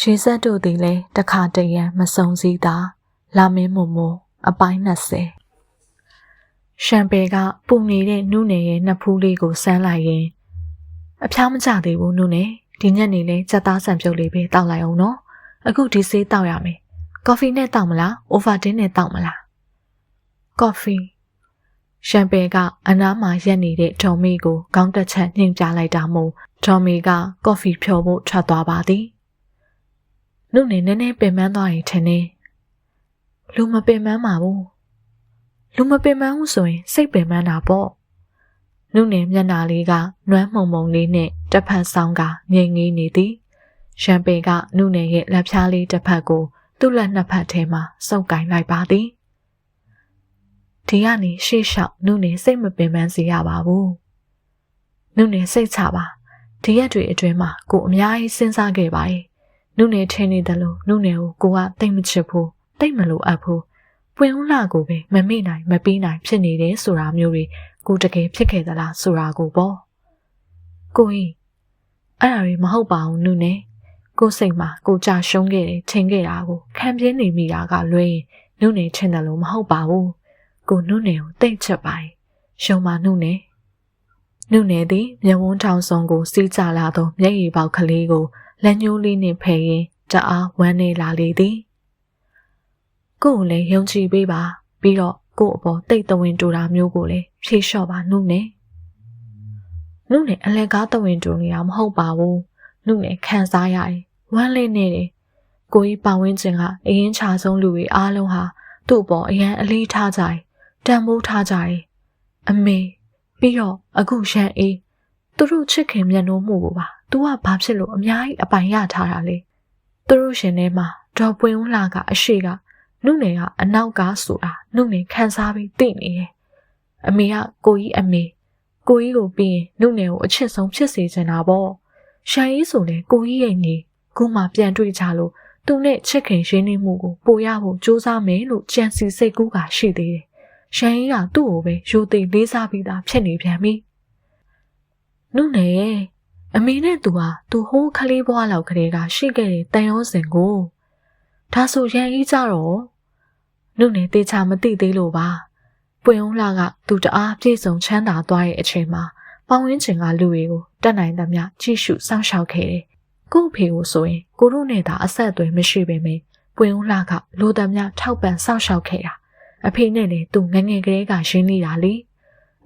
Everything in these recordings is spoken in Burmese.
ရှေးဆက်တို့သည်လည်းတခါတရံမစုံစည်းသာလာမင်းမုံမုံအပိုင်း20ရှမ်ပေကပူနေတဲ့နုနယ်ရဲ့နှစ်ဖူးလေးကိုဆန်းလိုက်ရင်အဖျားမကျသေးဘူးနုနယ်ဒီညနေလဲစက်သားဆန်ပြုတ်လေးပဲတောက်လိုက်အောင်နော်အခုဒီဆေးတောက်ရမယ်ကော်ဖီနဲ့တောက်မလားအိုဗာတင်းနဲ့တောက်မလားကော်ဖီရှမ်ပေကအနားမှာရက်နေတဲ့ဒေါ်မီကိုကောင်းတက်ချက်နှင်ပြလိုက်တာမို့ဒေါ်မီကကော်ဖီဖြော်ဖို့ထွက်သွားပါသည် နုနယ်နည်းနည်းပင်ပန်းသွားရင်ထင်နေလူမပင်ပန်းပါဘူးလူမပင်ပန်းဘူးဆိုရင်စိတ်ပင်ပန်းတာပေါ့နုနယ်မျက်နှာလေးကနွမ်းမှုံမှုံလေးနဲ့တစ်ဖက်ဆောင်ကငြိမ်ငေးနေသည်ရှမ်ပေကနုနယ်ရဲ့လက်ဖြားလေးတစ်ဖက်ကိုသူ့လက်နှစ်ဖက်ထဲမှာစုပ်ကင်လိုက်ပါသည်ဒီကနေရှေ့လျှောက်နုနယ်စိတ်မပင်ပန်းစေရပါဘူးနုနယ်စိတ်ချပါဒီရက်တွေအတွင်းမှာကိုအများကြီးစဉ်းစားခဲ့ပါရဲ့ နုနယ်ထင်းနေတယ်လို့နုနယ်ကိုကိုကတိတ်မချစ်ဘူးတိတ်မလိုအပ်ဘူးပွင့်ဦးလာကိုပဲမမေ့နိုင်မပြီးနိုင်ဖြစ်နေတယ်ဆိုတာမျိုးတွေကိုတကယ်ဖြစ်ခဲ့သလားဆိုတာကိုပေါ့ကိုကြီးအဲ့ဒါတွေမဟုတ်ပါဘူးနုနယ်ကိုစိတ်မှာကိုကြရှုံးခဲ့တယ်ထင်ခဲ့တာကိုခံပြင်းနေမိတာကလွဲရင်နုနယ်ထင်တယ်လို့မဟုတ်ပါဘူးကိုနုနယ်ကိုတိတ်ချက်ပါရဲ့ရှုံးပါနုနယ်နုနယ်သည်မျက်ဝန်းထောင်ဆောင်ကိုစီးကြလာသောမျက်ရည်ပေါက်ကလေးကို လက်ညှိုးလေးနှင့်ဖယ်ရင်းတအားဝမ်းနေလာလေသည်ကို့ကိုလည်းယုံကြည်ပေးပါပြီးတော့ကို့အပေါ်တိတ်တဝင်းတူတာမျိုးကိုလည်းဖြေလျှော့ပါနုနဲ့နုနဲ့အလဲကားတဝင်းတူနေတာမဟုတ်ပါဘူးနုနဲ့ခံစားရတယ်ဝမ်းလေးနေတယ်ကိုကြီးပါဝင်းချင်းကအရင်ချဆုံးလူတွေအားလုံးဟာသူ့အပေါ်အရန်အလေးထားကြတယ်တန်ဖိုးထားကြတယ်အမေပြီးတော့အခုရန်အေး သူတို့ချစ်ခင်မျက်နှာမှုကိုပါ။ तू ကဘာဖြစ်လို့အများကြီးအပိုင်ရထားတာလဲ။သူတို့ရှင်ထဲမှာဒေါ်ပွင့်ဦးလာကအရှိကနုနယ်ကအနောက်ကဆိုတာနုနယ်ခံစားပြီးသိနေတယ်။အမေကကိုကြီးအမေကိုကြီးကိုပြီးရင်နုနယ်ကိုအချစ်ဆုံးဖြစ်စေချင်တာပေါ့။ရှာရေးဆိုလဲကိုကြီးရဲ့ညီခုမှပြန်တွေ့ကြလို့သူနဲ့ချစ်ခင်ရင်းနှီးမှုကိုပိုရဖို့စူးစမ်းမယ်လို့ကြံစီစိတ်ကူးကရှိသေးတယ်။ရှန်ကြီးကသူ့ကိုပဲရိုသေလေးစားပြီးသားဖြစ်နေပြန်ပြီ။ နုနယ်အမေနဲ့သူဟာသူဟိုးခလေးဘွားလောက်ကလေးကရှိခဲ့တဲ့တန်ရောစင်ကိုဒါဆိုရန်ကြီးကြတော့နုနယ်တေချာမသိသေးလို့ပါပွင့်ဦးလာကသူတအားပြေဆုံးချမ်းသာသွားတဲ့အချိန်မှာပေါင်းဝင်းချင်ကလူတွေကိုတက်နိုင်သမျှကြည့်ရှုစောင့်ရှောက်ခဲ့တယ်ကို့ဖေကိုဆိုရင်ကိုတို့နဲ့သာအဆက်အသွယ်မရှိပေမယ့်ပွင့်ဦးလာကလိုသမျှထောက်ပံ့စောင့်ရှောက်ခဲ့တာအဖေနဲ့လည်းသူငငယ်ကလေးကရှင်းနေတာလေ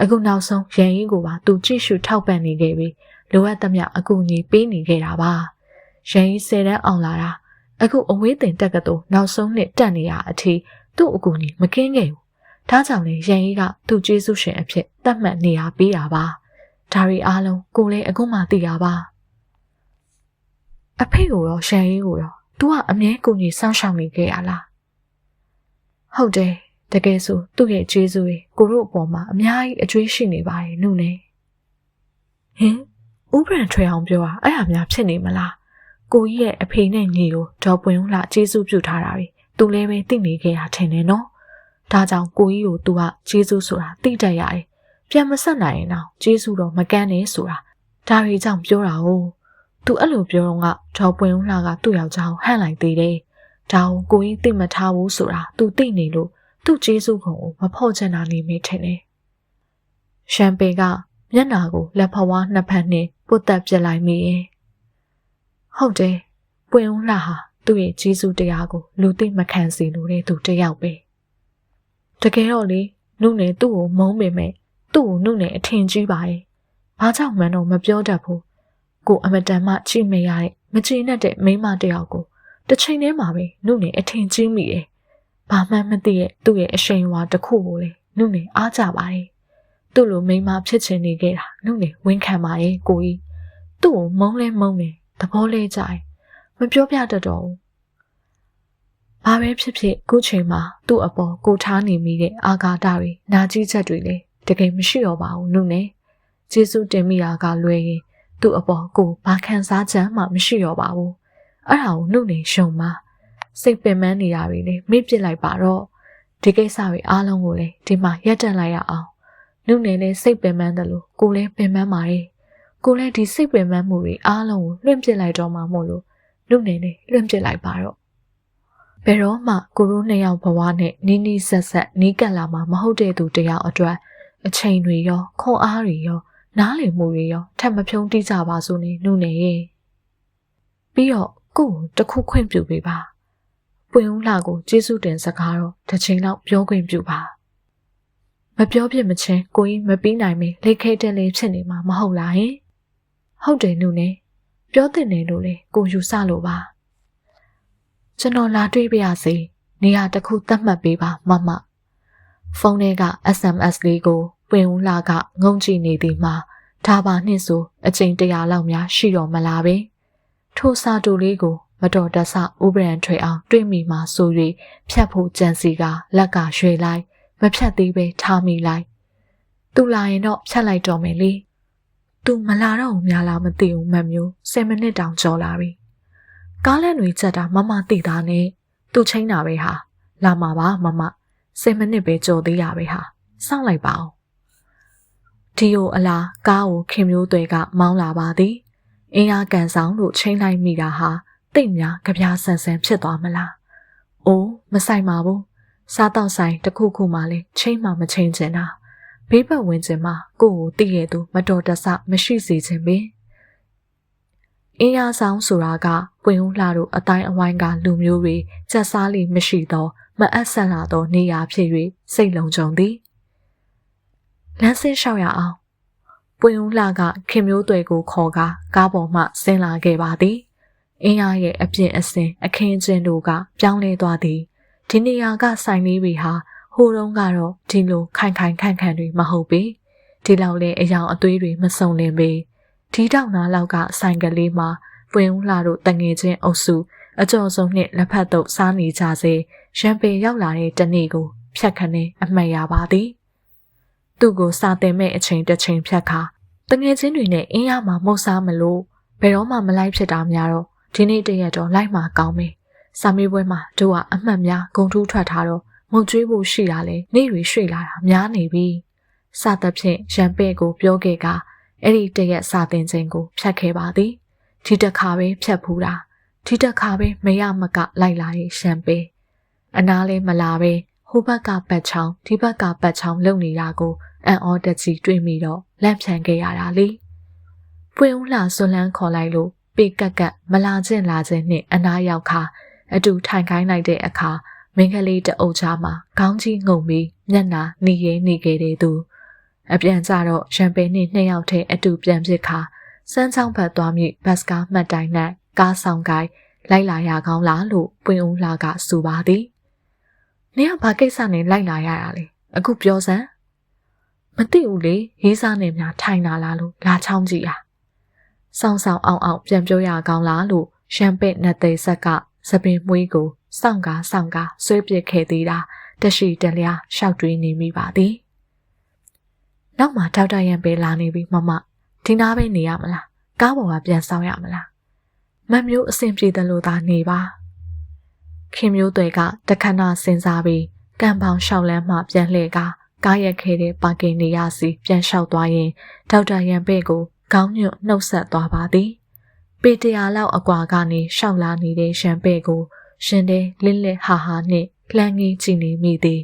အခုနောက်ဆုံးရန်ရင်ကိုပါသူကြည့်ရှုထောက်ပံ့နေခဲ့ပြီးလိုအပ်သမျှအကူအညီပေးနေခဲ့တာပါရန်ကြီးဆယ်တန်းအောင်လာတာအခုအဝေးတင်တက်ကတူနောက်ဆုံးနှစ်တက်နေရအထိသူ့အကူအညီမကင်းခဲ့ဘူးဒါကြောင့်လေရန်ကြီးကသူ့ကျေးဇူးရှင်အဖြစ်တတ်မှတ်နေရပေးတာပါဒါရီအားလုံးကိုလည်းအခုမှသိတာပါအဖေကိုရောရှန်ကြီးကိုရော तू ကအမြဲကူညီစောင့်ရှောက်နေခဲ့ရလားဟုတ်တယ် တကယ်ဆိုသူ့ရဲ့ကျေးဇူးတွေကိုတို့အပေါ်မှာအများကြီးအကျွေးရှိနေပါတယ်နုနဲ့ဟင်ဥပရံထွေအောင်ပြောတာအဲ့ဟာများဖြစ်နေမလားကိုကြီးရဲ့အဖေနဲ့ညီကိုဒေါ်ပွင့်ဦးလာကျေးဇူးပြုထားတာပဲသူလည်းပဲသိနေခဲ့တာထင်တယ်နော်ဒါကြောင့်ကိုကြီးကို तू ကကျေးဇူးဆိုတာသိတတ်ရတယ်ပြန်မဆက်နိုင်ရင်တော့ကျေးဇူးတော့မကန်းနဲ့ဆိုတာဒါတွေကြောင့်ပြောတာ哦 तू အဲ့လိုပြောတော့ကဒေါ်ပွင့်ဦးလာကသူ့ယောက်ျားကိုဟန့်လိုက်သေးတယ်ဒါကိုကိုကြီးသိမထားဘူးဆိုတာ तू သိနေလို့ သူ့ကျေးဇူးကိုမဖော့ချင်တာနေမိထင်တယ်ရှမ်ပေကမျက်နာကိုလက်ဖဝါးနှစ်ဖက်နဲ့ပုတ်တက်ပြစ်လိုက်မိရင်ဟုတ်တယ်ပွင့်ဦးလှဟာသူ့ရဲ့ကြီးစုတရားကိုလူသိမခံစီလို့တဲ့သူတယောက်ပဲတကယ်တော့လေနုနယ်သူ့ကိုမုန်းပေမဲ့သူ့ကိုနုနယ်အထင်ကြီးပါရဲ့ဘာကြောင့်မှန်းတော့မပြောတတ်ဘူးကိုအမတန်မှချိမရတဲ့မချိနဲ့တဲ့မိန်းမတယောက်ကိုတစ်ချိန်တည်းမှာပဲနုနယ်အထင်ကြီးမိတယ် ဘာမှမသိရဲ့သူ့ရဲ့အရှိန်အဝါတစ်ခုကိုလေနုနယ်အားကြပါတယ်သူ့လိုမိန်းမဖြစ်ချင်နေခဲ့တာနုနယ်ဝန်ခံပါရဲ့ကိုကြီးသူ့ကိုမုန်းလဲမုန်းတယ်သဘောလဲကြိုင်မပြောပြတတ်တော့ဘူးဘာပဲဖြစ်ဖြစ်ခုချိန်မှာသူ့အပေါ်ကိုထားနေမိတဲ့အာဃာတတွေနာကြီးချက်တွေလေတကယ်မရှိတော့ပါဘူးနုနဲ့ကျေးဇူးတင်မိတာကလွယ်ရင်သူ့အပေါ်ကိုဘာခံစားချက်မှမရှိတော့ပါဘူးအဲ့ဒါကိုနုနေရှုံမှာ စိတ်ပင်ပန်းနေတာတွေလေမေ့ပစ်လိုက်ပါတော့ဒီကိစ္စတွေအားလုံးကိုလေဒီမှာရက်တက်လိုက်ရအောင်နုနေနဲ့စိတ်ပင်ပန်းတယ်လို့ကိုလည်းပင်ပန်းပါရဲ့ကိုလည်းဒီစိတ်ပင်ပန်းမှုတွေအားလုံးကိုလွင့်ပစ်လိုက်တော့မှမို့လို့လူနေနေလွင့်ပစ်လိုက်ပါတော့ဘယ်တော့မှကိုရိုးနှစ်ယောက်ဘဝနဲ့နီးနီးဆက်ဆက်နီးကပ်လာမှာမဟုတ်တဲ့သူတယောက်အတွက်အချိန်တွေရောခွန်အားတွေရောနားလည်မှုတွေရောထပ်မဖြုံးတိကြပါစို့နေနှုတ်နေရဲ့ပြီးတော့ကို့ကိုတခုခွင့်ပြုပေးပါ ပွင့်ဦးလှကိုကျေးဇူးတင်စကားတော့တစ်ချိန်လောက်ပြောခွင့်ပြုပါမပြောပြမချင်းကိုကြီးမပြီးနိုင်မင်းလက်ခဲတဲ့လေးဖြစ်နေမှာမဟုတ်လားဟင်ဟုတ်တယ်နုနေပြောတင်တယ်လို့လေကိုယူဆလို့ပါကျွန်တော်လာတွေ့ပါရစေနေရာတစ်ခုသတ်မှတ်ပေးပါမမဖုန်းထဲက SMS လေးကိုပွင့်ဦးလှကငုံကြည့်နေသည်မှာဒါပါနှင့်ဆိုအချိန်တရာလောက်များရှိတော်မလားပဲထိုစာတူလေးကို မတော်တဆဥပရန်ထွေအောင်တွေးမိမှဆို၍ဖြတ်ဖို့ကြံစီကလက်ကရွှေလိုက်မဖြတ်သေးပဲထားမိလိုက်သူလာရင်တော့ဖြတ်လိုက်တော့မယ်လေသူမလာတော့ဘူးများလားမသိဘူးမမျိုး10မိနစ်တောင်ကြော်လာပြီကားလန့်တွေချက်တာမမသိတာနဲ့သူချင်းတာပဲဟာလာမှာပါမမ10မိနစ်ပဲကြော်သေးရပဲဟာစောင့်လိုက်ပါဦးဒီကိုအလားကားကိုခင်မျိုးတွေကမောင်းလာပါသည်အင်းအားကန်ဆောင်လို့ချိန်လိုက်မိတာဟာ တိတ်များကြပြားဆန်ဆန်ဖြစ်သွားမလား။အိုးမဆိုင်ပါဘူး။စားတော့ဆိုင်တစ်ခုခုမှလည်းချိန်မှမချိန်ချင်တာ။ဘေးပတ်ဝန်းကျင်မှာကိုယ့်ကိုတည်ရသူမတော်တဆမရှိစေချင်ပင်။အင်းအားဆောင်ဆိုတာကပွင့်ဦးလှတို့အတိုင်းအဝိုင်းကလူမျိုးတွေစက်စားလိမရှိတော့မအပ်ဆက်လာသောနေရာဖြစ်၍စိတ်လုံးကြုံသည်။လမ်းဆင်းလျှောက်ရအောင်။ပွင့်ဦးလှကခင်မျိုးတွေကိုခေါ်ကားကားပေါ်မှဆင်းလာခဲ့ပါသည် အင်းအားရဲ့အပြင်အစင်အခင်းကျင်းတို့ကပြောင်းလဲသွားသည်ဒီနေရာကဆိုင်လေးတွေဟာဟိုတုန်းကတော့ဒီလိုခိုင်ခိုင်ခန့်ခန့်တွေမဟုတ်ပေဒီလောက်လဲအယောင်အသွေးတွေမစုံလင်ပေဒီတောက်နာလောက်ကဆိုင်ကလေးမှာပွင့်ဦးလာတို့တငယ်ချင်းအုပ်စုအကျော်ဆုံးနဲ့လက်ဖက်တုပ်စားနေကြစေရန်ပင်ရောက်လာတဲ့တနေ့ကိုဖြတ်ခနဲအမှတ်ရပါသည်သူ့ကိုစာတင်မဲ့အချိန်တစ်ချိန်ဖြတ်ခါတငယ်ချင်းတွေနဲ့အင်းရမှာမဟုတ်စားမလို့ဘယ်တော့မှမလိုက်ဖြစ်တာများတော့ ဒီနေ့တရက်တော့လိုက်မှာကောင်းမယ်။စာမေးပွဲမှာတို့ကအမှတ်များဂုံထူးထွက်ထားတော့မုံကျွေးဖို့ရှိတာလေနေရီရွှေ့လာတာများနေပြီ။စသဖြင့်ရန်ပဲ့ကိုပြောခဲ့ကအဲ့ဒီတရက်စာတင်ခြင်းကိုဖြတ်ခဲ့ပါသည်။ဒီတစ်ခါပဲဖြတ်ဖူးတာ။ဒီတစ်ခါပဲမရမကလိုက်လာရဲ့ရှန်ပဲ။အနားလေးမလာပဲဟိုဘက်ကပတ်ချောင်းဒီဘက်ကပတ်ချောင်းလုံနေတာကိုအန်အော်တက်ကြီးတွေ့မိတော့လန့်ဖြန်ခဲ့ရတာလေ။ပွင့်ဦးလှဆွလန်းခေါ်လိုက်လို့ ပေကက်ကက်မလာခြင်းလာခြင်းနှင့်အနားရောက်ခါအတူထိုင်ခိုင်းလိုက်တဲ့အခါမင်းကလေးတအုပ်ချာမှာခေါင်းကြီးငုံပြီးမျက်နာနေရဲနေခဲ့တဲ့သူအပြန်ကြတော့ရန်ပယ်နှင့်နှစ်ယောက်ထဲအတူပြန်ဖြစ်ခါစမ်းချောင်းဘက်သွားမြည်ဘတ်စကားမှတ်တိုင်၌ကားဆောင်ကိုင်းလိုက်လာရကောင်းလားလို့ပွင့်ဦးလာကဆိုပါသည်။နင်ကဘာကိစ္စနဲ့လိုက်လာရတာလဲ။အခုပြောစမ်း။မသိဘူးလေရေးစားနေများထိုင်လာလားလို့လာချောင်းကြည့်ရ။ စောင်းဆောင်အောင်အောင်ပြန်ပြောရကောင်းလားလို့ရန်ပင့်နဲ့သိဆက်ကသပင်မွေးကိုစောင့်ကားစောင့်ကားဆွဲပစ်ခဲ့သေးတာတရှိတလျာရှောက်တွေးနေမိပါသည်နောက်မှဒေါက်တာရန်ပဲလာနေပြီမမဒီနားပဲနေရမလားကားပေါ်ကပြန်ဆောင်ရမလားမမျိုးအဆင်ပြေတယ်လို့သာနေပါခင်မျိုးတွေကတခဏစဉ်းစားပြီးကံပေါင်လျှောက်လန်းမှပြန်လှည့်ကားကားရက်ခဲတဲ့ပါကင်နေရစီပြန်လျှောက်သွားရင်ဒေါက်တာရန်ပဲ့ကို ခေါင်းညွတ်နှုတ်ဆက်သွားပါသည်ပေတရာလောက်အကွာကနေရှောက်လာနေတဲ့ရှမ်ပဲ့ကိုရှင်တဲ့လင်းလက်ဟာဟာနှင့်လှမ်းငင်းကြည့်နေမိသည်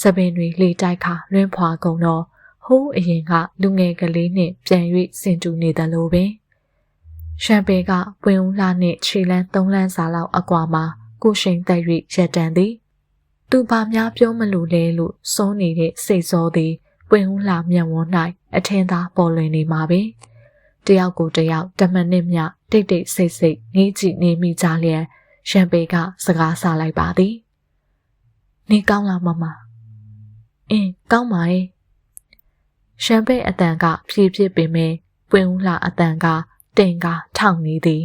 စပင်တွေလေတိုက်ခါလွင်းဖွာကုန်တော့ဟိုးအရင်ကလူငယ်ကလေးနှင့်ပြန်၍စင်တူနေတယ်လို့ပင်ရှမ်ပဲကပွင့်ဦးလှနှင့်ခြေလန်းသုံးလန်းစာလောက်အကွာမှာကိုရှိန်သက်၍ရက်တန်သည် သူဘာများပြောမလို့လဲလို့စုံးနေတဲ့စိတ်စောသည် ပွင့်ဦးလှမျက်ဝန်း၌အထင်သာပေါ်လွင်နေမှာပင်တယောက်ကိုတယောက်တမနစ်မြတိတ်တိတ်ဆိတ်ဆိတ်ငေးကြည့်နေမိကြလျက်ရန်ပေကစကားဆလိုက်ပါသည်နေကောင်းလားမမအင်းကောင်းပါရဲ့ရှမ်ပေအတန်ကဖြည်းဖြည်းပင်ပင်ပွင့်ဦးလှအတန်ကတင်ကထောင်နေသည်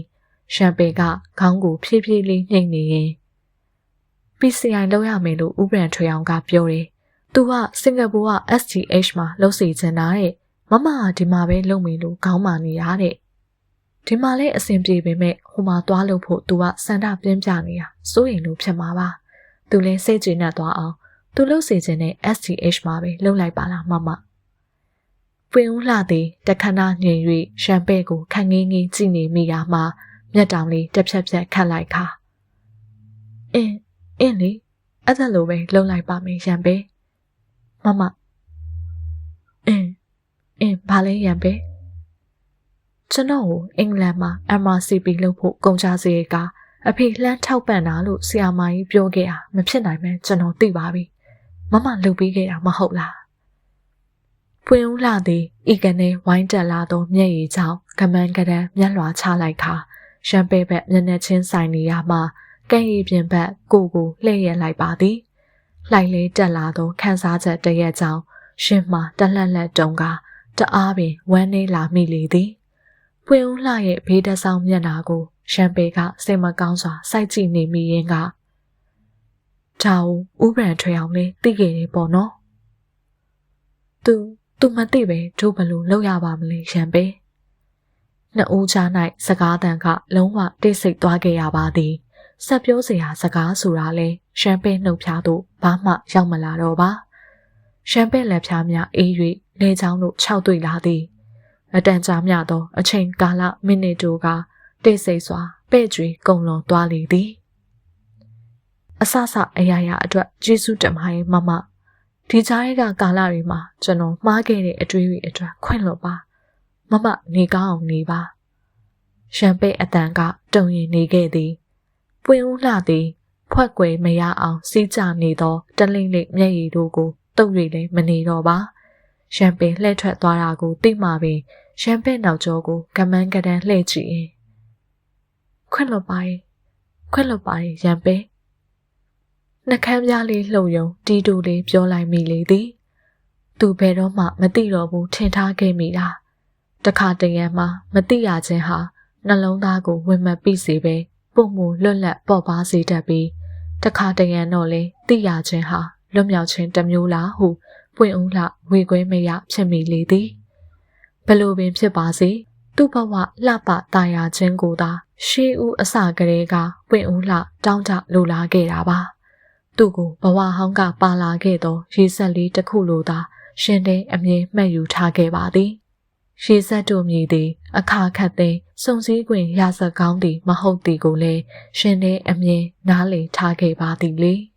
ရှမ်ပေကခေါင်းကိုဖြည်းဖြည်းလေးနှိမ့်နေရင် PCI လောက်ရမယ်လို့ဥပရန်ထွေအောင်ကပြောတယ်။ သူကစင်ကာပူက SGH မှာလုပ်စီချင်တာတဲ့မမကဒီမှာပဲလုပ်မယ်လို့ခေါင်းမာနေရတဲ့ဒီမှာလဲအဆင်ပြေပေမဲ့ဟိုမှာသွားလို့ဖို့သူကစန္ဒပြင်းပြနေတာစိုးရင်လို့ဖြစ်မှာပါသူလဲစိတ်ကျေနပ်သွားအောင်သူလုပ်စီခြင်းနဲ့ STH မှာပဲလုပ်လိုက်ပါလားမမပွင့်ဦးလှသည်တခဏငြိမ်၍ရှမ်ပဲ့ကိုခန့်ငင်းငင်းကြည့်နေမိရာမှာမျက်တောင်လေးတစ်ဖြက်ဖြက်ခတ်လိုက်ခါအင်းအင်းလေအဲ့ဒါလိုပဲလုပ်လိုက်ပါမယ်ရံပဲ မမအင်းအင်းဘာလဲရံပေကျွန်တော်ကိုအင်္ဂလန်မှာ MRCP လုပ်ဖို့ကုန်ကြစရိတ်ကအဖေလှမ်းထောက်ပံ့တာလို့ဆရာမကြီးပြောခဲ့တာမဖြစ်နိုင်မဲကျွန်တော်သိပါပြီမမလုပ်ပြီးခဲ့တာမဟုတ်လားပွင့်ဦးလာသည်ဤကနေဝိုင်းတက်လာသောမျက်ရည်ကြောင့်ကမန်းကရန်မျက်လွှာချလိုက်ခါရှမ်းပဲဘက်မျက်နှာချင်းဆိုင်နေရမှကဲ့ရည်ပြင်ဘက်ကိုကိုလှည့်ရလိုက်ပါသည် လှိုက်လေးတက်လာသောခန်းစားချက်တရက်ကြောင့်ရှင်မှတလှက်လက်တုံကတအားပင်ဝမ်းနေလာမိလေသည်ပွင့်ဦးလှရဲ့ဘေးတဆောင်မျက်နာကိုရှမ်းပေကစိတ်မကောင်းစွာစိုက်ကြည့်နေမိရင်ကဒါဦးဥပရန်ထွေအောင်လေးသိခဲ့တယ်ပေါ့နော်သူသူမသိပဲတို့ဘလို့လောက်ရပါမလဲရှမ်းပေနှစ်ဦးကြား၌စကားတန်ကလုံးဝတိတ်ဆိတ်သွားခဲ့ရပါသည် ဆက်ပြောစရာစကားဆိုတာလဲရှမ်းပဲနှုတ်ဖျားသို့ဘာမှရောက်မလာတော့ပါရှမ်းပဲလက်ဖျားများအေး၍လေချောင်းတို့ခြောက်တွေ့လာသည်အတန်ကြာမြသောအချိန်ကာလမိနစ်တို့ကတိတ်ဆိတ်စွာပဲ့ကြွေကုံလွန်သွားလေသည်အဆဆအရာရာအတွက်ကျေးဇူးတင်ပါတယ်မမဒီကြားရဲကကာလတွေမှာကျွန်တော်မှားခဲ့တဲ့အတွေ့အကြုံအတွက်ခွင့်လွှတ်ပါမမနေကောင်းအောင်နေပါရှမ်ပိတ်အတန်ကတုံရင်နေခဲ့သည် ပွင့်ဦးလှသည်ဖွက်ွယ်မရအောင်စီးကြနေသောတလိမ့်လိမ့်မျက်ရည်တို့ကိုတုပ်ရည်လည်းမနေတော့ပါရှမ်ပိန်လှည့်ထွက်သွားတာကိုသိမှပင်ရှမ်ပိန်နောက်ကျောကိုကမန်းကတန်းလှည့်ကြည့်ရင်ခွင့်လွတ်ပါရဲ့ခွင့်လွတ်ပါရဲ့ရံပိန်နှကမ်းပြားလေးလှုပ်ယုံတီတူလေးပြောလိုက်မိလေသည်သူဘယ်တော့မှမသိတော့ဘူးထင်ထားခဲ့မိလားတခါတရံမှမသိရခြင်းဟာနှလုံးသားကိုဝင်မပိစေပဲ ပုံမူလွတ်လပ်ပေါ်ပါစေတတ်ပြီးတခါတရံတော့လေသိရခြင်းဟာလွတ်မြောက်ခြင်းတစ်မျိုးလားဟုပွင့်ဦးလှဝေခွဲမရဖြစ်မိလေသည်ဘလို့ပင်ဖြစ်ပါစေသူ့ဘဝလှပတာယာခြင်းကိုသာရှေးဦးအစကလေးကပွင့်ဦးလှတောင်းတလိုလားခဲ့တာပါသူ့ကိုဘဝဟောင်းကပါလာခဲ့သောရေဆက်လေးတစ်ခုလိုသာရှင်တဲ့အမြင်မှတ်ယူထားခဲ့ပါသည် ရှေးဆက်တို့မြည်သည် အခါခတ်သိစုံစည်းခွင့်ရစကောင်းသည် မဟုတ်သည်ကိုလည်းရှင်တဲ့အမြင်နားလည်ထားခဲ့ပါသည်လေ။